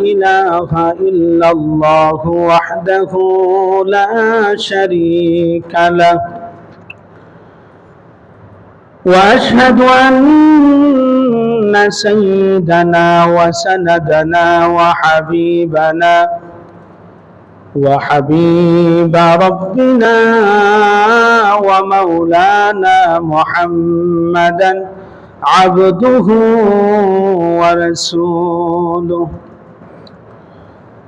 إله إلا الله وحده لا شريك له. وأشهد أن سيدنا وسندنا وحبيبنا وحبيب ربنا ومولانا محمدا عبده ورسوله.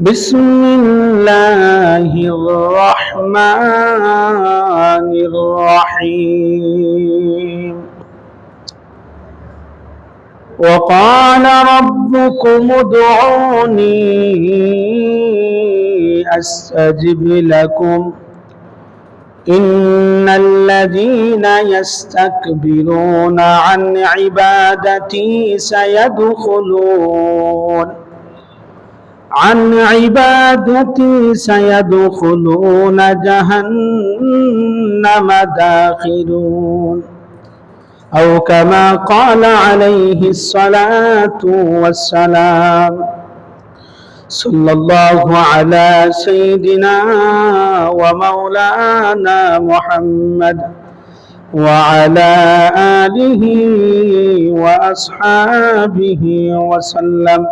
بسم الله الرحمن الرحيم وقال ربكم ادعوني أستجب لكم إن الذين يستكبرون عن عبادتي سيدخلون عن عبادتي سيدخلون جهنم داخلون. أو كما قال عليه الصلاة والسلام صلى الله على سيدنا ومولانا محمد وعلى آله وأصحابه وسلم.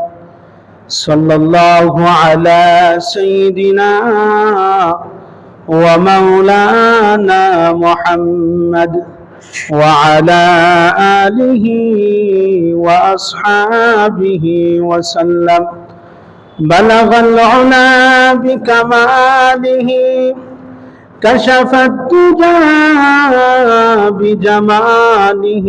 صلى الله على سيدنا ومولانا محمد وعلى آله وأصحابه وسلم. بلغ العلا بكماله كشف الدجى بجماله.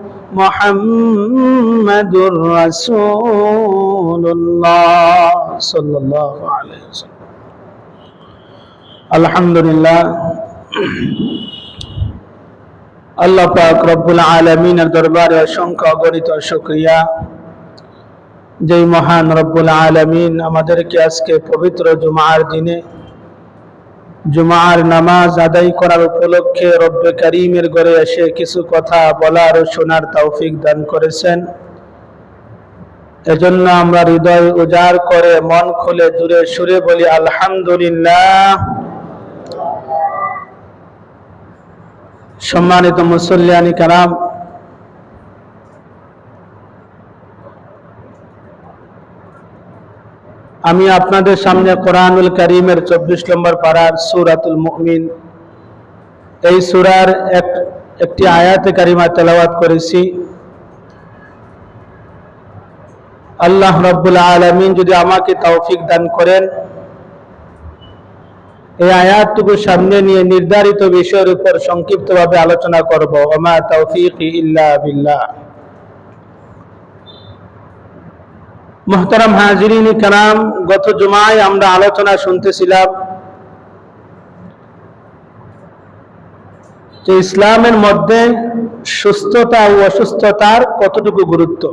মোহাম্মদুর রাসূলুল্লাহ সাল্লাল্লাহু আলাইহি ওয়াসাল্লাম। আলহামদুলিল্লাহ। আল্লাহ পাক রব্বুল আলমিনের দরবারে অসংখ্য অগণিত শুক্রিয়া। যেই মহান রব্বুল আলমিন আমাদেরকে আজকে পবিত্র জুমার দিনে জুমার নামাজ আদায় করার উপলক্ষে রব্বে করিমের ঘরে এসে কিছু কথা বলার ও শোনার তৌফিক দান করেছেন। এজন্য আমরা হৃদয় উজাড় করে মন খুলে দূরে সুরে বলি, আলহামদুলিল্লাহ। সম্মানিত মুসল্লিয়ানি কারাম আমি আপনাদের সামনে কোরআনুল করিমের চব্বিশ নম্বর পাড়ার সুরাতুল মুমিন। এই সুরার এক, একটি আয়াতে কারিমা তেলাওয়াত করেছি। আল্লাহ রব্বুল আলমিন যদি আমাকে তৌফিক দান করেন, এই আয়াতটুকু সামনে নিয়ে নির্ধারিত বিষয়ের উপর সংক্ষিপ্তভাবে আলোচনা করব। ওমা তৌফিক ইল্লা বিল্লাহ। মোহতারাম হাজিরিন কালাম, গত জুমায় আমরা আলোচনা শুনতেছিলাম যে ইসলামের মধ্যে সুস্থতা ও অসুস্থতার কতটুকু গুরুত্ব।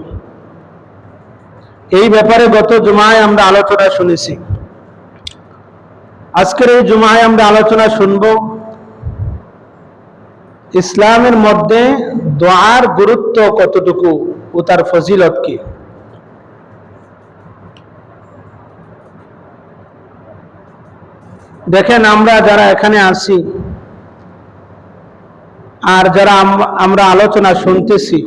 এই ব্যাপারে গত জুমায় আমরা আলোচনা শুনেছি। আজকের এই জুমায় আমরা আলোচনা শুনব ইসলামের মধ্যে দোয়ার গুরুত্ব কতটুকু ও তার ফজিলত কি। দেখেন আমরা যারা এখানে আসি আর যারা আমরা আলোচনা শুনতেছি,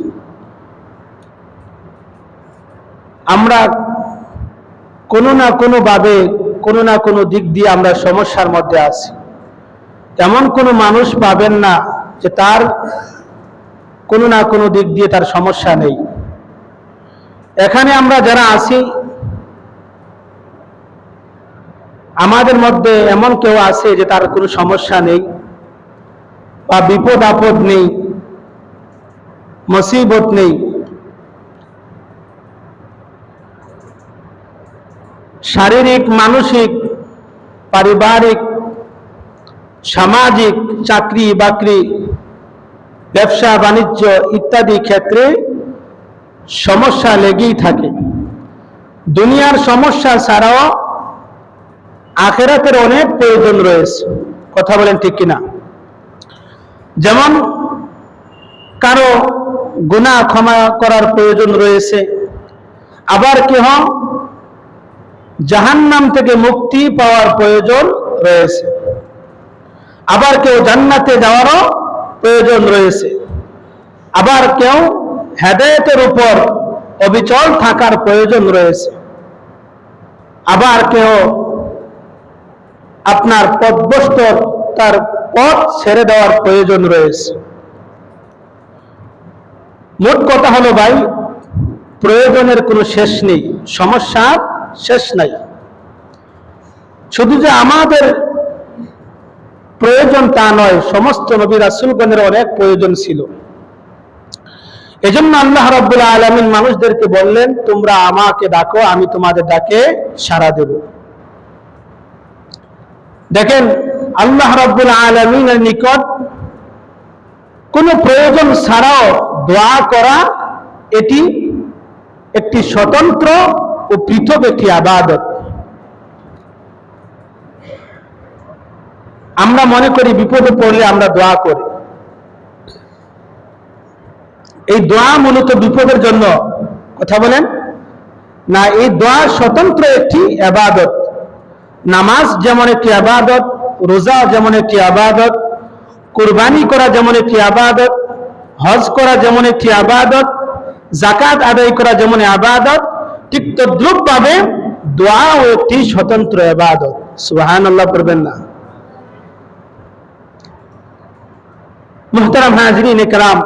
আমরা কোনো না কোনো ভাবে কোনো না কোনো দিক দিয়ে আমরা সমস্যার মধ্যে আছি। এমন কোনো মানুষ পাবেন না যে তার কোনো না কোনো দিক দিয়ে তার সমস্যা নেই। এখানে আমরা যারা আছি আমাদের মধ্যে এমন কেউ আছে যে তার কোনো সমস্যা নেই বা বিপদ আপদ নেই, মুসিবত নেই। শারীরিক, মানসিক, পারিবারিক, সামাজিক, চাকরি বাকরি, ব্যবসা, বাণিজ্য ইত্যাদি ক্ষেত্রে সমস্যা লেগেই থাকে। দুনিয়ার সমস্যা ছাড়াও আখেরাতের অনেক প্রয়োজন রয়েছে। কথা বলেন ঠিক কিনা? যেমন, কারও গুণা ক্ষমা করার প্রয়োজন রয়েছে। আবার কেহ জাহান্নাম থেকে মুক্তি পাওয়ার প্রয়োজন রয়েছে। আবার কেউ জান্নাতে যাওয়ারও প্রয়োজন রয়েছে। আবার কেউ হেদায়তের উপর অবিচল থাকার প্রয়োজন রয়েছে। আবার কেউ আপনার পদভস্ত তার পথ ছেড়ে দেওয়ার প্রয়োজন রয়েছে। মোট কথা হলো ভাই, প্রয়োজনের কোনো শেষ নেই সমস্যার শেষ নাই। শুধু যে আমাদের প্রয়োজন তা নয়, সমস্ত নবী রাসুলগণের অনেক প্রয়োজন ছিল। এজন্য আল্লাহ রব্বুল আলমিন মানুষদেরকে বললেন, তোমরা আমাকে ডাকো, আমি তোমাদের ডাকে সারা দেব। দেখেন, আল্লাহ রব্বুল আলমিনের নিকট কোনো প্রয়োজন ছাড়াও দোয়া করা এটি একটি স্বতন্ত্র ও পৃথক একটি আবাদত। আমরা মনে করি বিপদে পড়লে আমরা দোয়া করি। এই দোয়া মূলত বিপদের জন্য, কথা বলেন? না, এই দোয়া স্বতন্ত্র একটি আবাদত। নামাজ যেমন একটি আবাদত, রোজা যেমন একটি আবাদত, কোরবানি করা যেমন একটি আবাদত, হজ করা যেমন একটি আবাদত জাকাত আদায় করা যেমন আবাদত, ঠিক তদ্রুপ ভাবে দোয়াও একটি স্বতন্ত্র আবাদত। সুবাহান আল্লাহ করবেন না। মুহতারাম হাজরিন একরাম,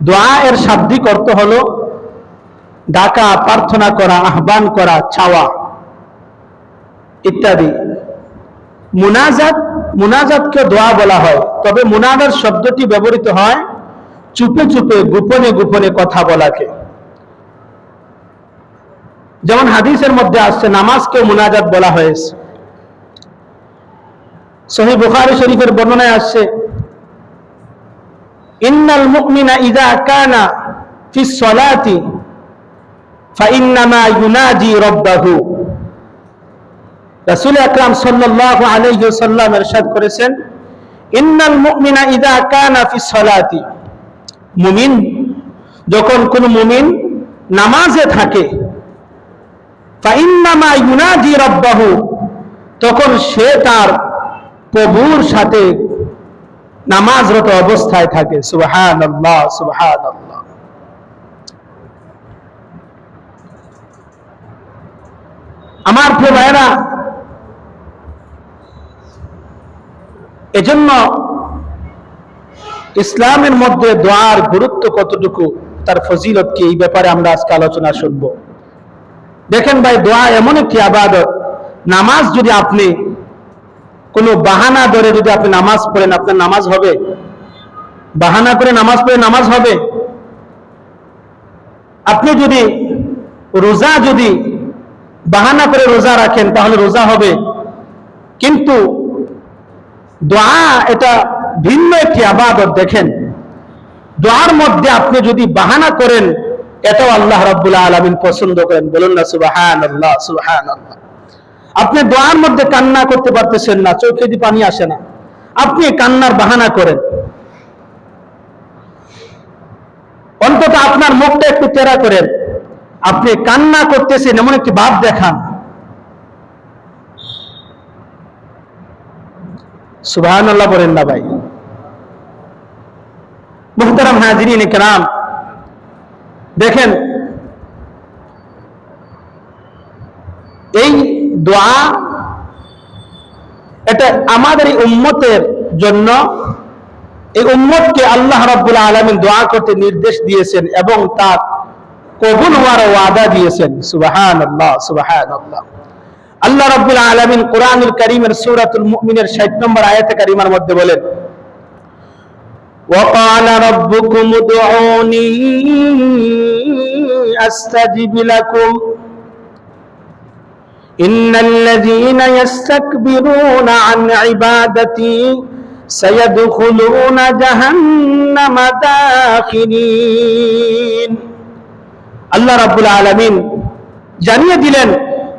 দোয়া এর শাব্দিক অর্থ হল ডাকা, প্রার্থনা করা, আহ্বান করা, চাওয়া। ইত্যাদি। মুনাজাত, মুনাজাতকে দোয়া বলা হয়। তবে মুনাজাত শব্দটি ব্যবহৃত হয় চুপে চুপে, গোপনে গোপনে কথা বলাকে। যেমন হাদিসের মধ্যে আসছে নামাজকে মুনাজাত বলা হয়েছে। সহি বুখারি শরীফের বর্ণনায় আসছে, ইন্নাল মুমিনা ইযা কানা ফি সলাতি, ফাইন্নামা ইউনাজি রাব্বাহু। রাসূল আকরাম সাল্লাল্লাহু আলাইহি ওয়াসাল্লাম ইরশাদ করেছেন, ইন্নাল মুমিনা ইযা কানা ফি সলাতি। মুমিন, যখন কোন মুমিন নামাজে থাকে, ফাইন্নামা ইউনাজি রাব্বাহু, তখন সে তার প্রভুর সাথে নামাজরত অবস্থায় থাকে সুবহান আল্লাহ সুবহান আল্লাহ আমার প্রিয় ভাইরা এজন্য ইসলামের মধ্যে দোয়ার গুরুত্ব কতটুকু, তার ফজিলত কি, এই ব্যাপারে আমরা আজকে আলোচনা শুনব। দেখেন ভাই, দোয়া এমন একটি আবাদত, নামাজ যদি আপনি কোনো বাহানা ধরে যদি আপনি নামাজ পড়েন, আপনার নামাজ হবে? বাহানা করে নামাজ পড়ে নামাজ হবে? আপনি যদি রোজা যদি বাহানা করে রোজা রাখেন, তাহলে রোজা হবে। কিন্তু দোয়া এটা ভিন্ন একটি আবাদত, দেখেন। দোয়ার মধ্যে আপনি যদি বাহানা করেন, এটাও আল্লাহ রাব্বুল আলামিন পছন্দ করেন। বলুন না সুবাহান আল্লাহ সুবাহান আল্লাহ আপনি দোয়ার মধ্যে কান্না করতে পারতেছেন না, চোখে দিয়ে পানি আসে না, আপনি কান্নার বাহানা করেন। অন্তত আপনার মুখটা একটু তেরা করেন। আপনি কান্না করতেছেন, এমন একটি ভাব দেখান। সুবহান আল্লাহ বলেন না ভাই। মুহতারাম হাজিরিন কেরাম, দেখেন, এই দোয়া এটা আমাদের এই উম্মতের জন্য, এই উম্মতকে আল্লাহ রাব্বুল আলামিন দোয়া করতে নির্দেশ দিয়েছেন এবং তা কবুল হওয়ার ওয়াদা দিয়েছেন। সুবহানাল্লাহ সুবহানাল্লাহ। আল্লাহ রাব্বুল আলামিন কোরআনুল কারীমের সূরাতুল মুমিনের 60 নম্বর আয়াতে কারিমার মধ্যে বলেন وقال ربكم ادعوني استجب لكم ان الذين يستكبرون عن عبادتي سيدخلون جهنم داخلين আল্লাহ রাব্বুল আলামিন জানিয়ে দিলেন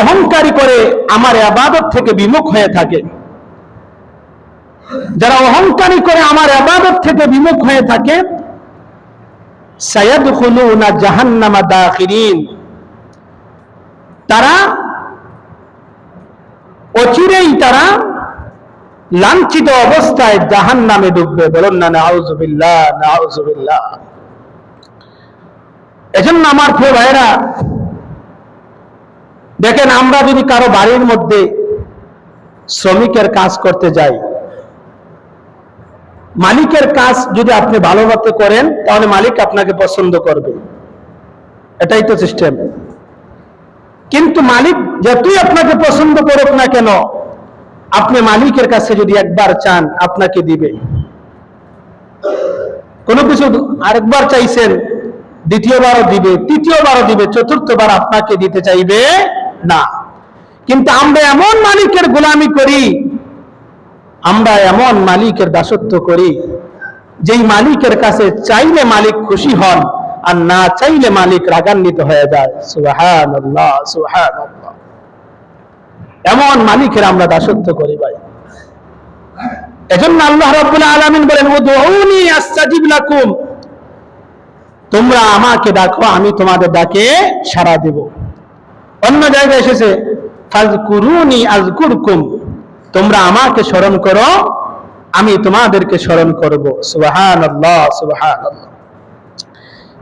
অহংকারী করে আমার আবাদত থেকে বিমুখ হয়ে থাকে। যারা অহংকারী করে আমার আবাদত থেকে বিমুখ হয়ে থাকে, সায়াদখুলুনা জাহান্নামা দাখিরিন। তারা অচিরেই তারা লাঞ্ছিত অবস্থায় জাহান্নামে ডুববে। বলুন না, নাউজুবিল্লাহ নাউজুবিল্লাহ। এজন্য আমার প্রিয় ভাইরা দেখেন, আমরা যদি কারও বাড়ির মধ্যে শ্রমিকের কাজ করতে যাই, মালিকের কাজ যদি আপনি ভালোভাবে করেন, তাহলে মালিক আপনাকে পছন্দ করবে। এটাই তো সিস্টেম কিন্তু মালিক যতই আপনাকে পছন্দ করুক না কেন, আপনি মালিকের কাছে যদি একবার চান, আপনাকে দিবে। কোনো কিছু আরেকবার চাইছেন, দ্বিতীয়বারও দিবে, তৃতীয়বারও দিবে, চতুর্থবার আপনাকে দিতে চাইবে। না। কিন্তু আমরা এমন মালিকের গোলামি করি, আমরা এমন মালিকের দাসত্ব করি, যেই মালিকের কাছে চাইলে মালিক খুশি হন, আর না চাইলে মালিক রাগান্বিত হয়ে যায়। সুহান এমন মালিকের আমরা দাসত্ব করি ভাই। এজন্য আল্লাহ রাব্বুল আলামিন বলেন, উদউনি আস্তাজিব লাকুম। তোমরা আমাকে ডাকো, আমি তোমাদের ডাকে সাড়া দেব। অন্য জায়গায় এসেছে, ফাজকুরুনি আজকুরকুম তোমরা আমাকে স্মরণ করো, আমি তোমাদেরকে স্মরণ করব সুবাহান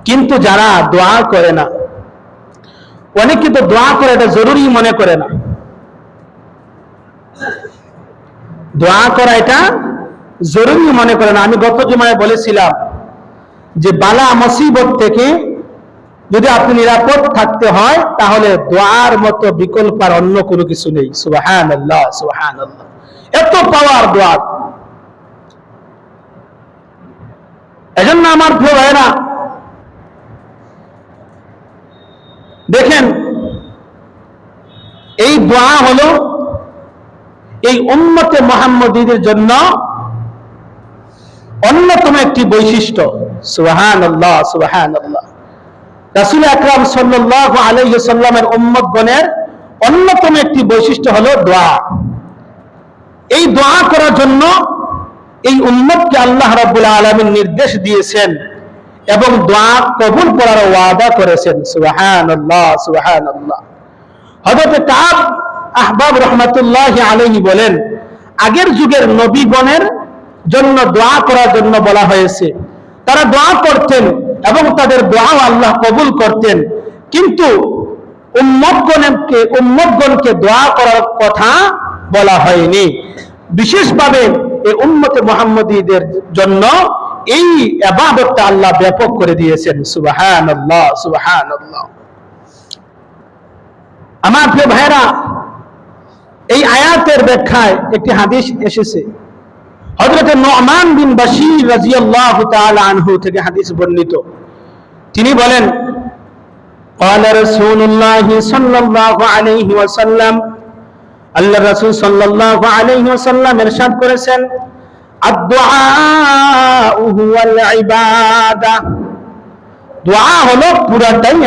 কিন্তু যারা দোয়া করে না, অনেকে তো দোয়া করে এটা জরুরি মনে করে না। দোয়া করা এটা জরুরি মনে করে না। আমি গত জমায় বলেছিলাম যে, বালা মুসিবত থেকে যদি আপনি নিরাপদ থাকতে হয়, তাহলে দোয়ার মতো বিকল্প আর অন্য কোনো কিছু নেই। সুবাহান আল্লাহ সুবাহান আল্লাহ এত পাওয়ার দোয়ার। এজন্য আমার প্রিয় ভাইরা দেখেন, এই দোয়া হলো এই উন্মতে মোহাম্মদীদের জন্য অন্যতম একটি বৈশিষ্ট্য। সুবাহান আল্লাহ সুবাহান আল্লাহ রাসুল আকরাম সাল্লাহ আলাইসাল্লামের উম্মত গণের অন্যতম একটি বৈশিষ্ট্য হলো দোয়া। এই দোয়া করার জন্য এই উম্মতকে আল্লাহ রাব্বুল আলামিন নির্দেশ দিয়েছেন এবং দোয়া কবুল করার ওয়াদা করেছেন। হযরত কাব আহবাব রহমতুল্লাহ আলাইহি বলেন, আগের যুগের নবীগণের জন্য দোয়া করার জন্য বলা হয়েছে। তারা দোয়া করতেন এবং তাদের দোয়াও আল্লাহ কবুল করতেন। কিন্তু উম্মতগণকে উম্মতগণকে দোয়া করার কথা বলা হয়নি। বিশেষভাবে এই উম্মতে মোহাম্মদীদের জন্য এই আবাদতটা আল্লাহ ব্যাপক করে দিয়েছেন। সুবাহান আল্লাহ সুবাহান আল্লাহ আমার প্রিয় ভাইরা এই আয়াতের ব্যাখ্যায় একটি হাদিস এসেছে। হযরত নোমান বিন বাশির রাদিয়াল্লাহু তাআলা আনহু থেকে হাদিস বর্ণিত তিনি বলেন قال رسول الله صلى الله عليه وسلم আল্লাহ রাসূল সাল্লাল্লাহু আলাইহি ওয়াসাল্লাম ইরশাদ করেছেন আদ-দুআ হুয়াল ইবাদা দোয়া হলো পুরাটাই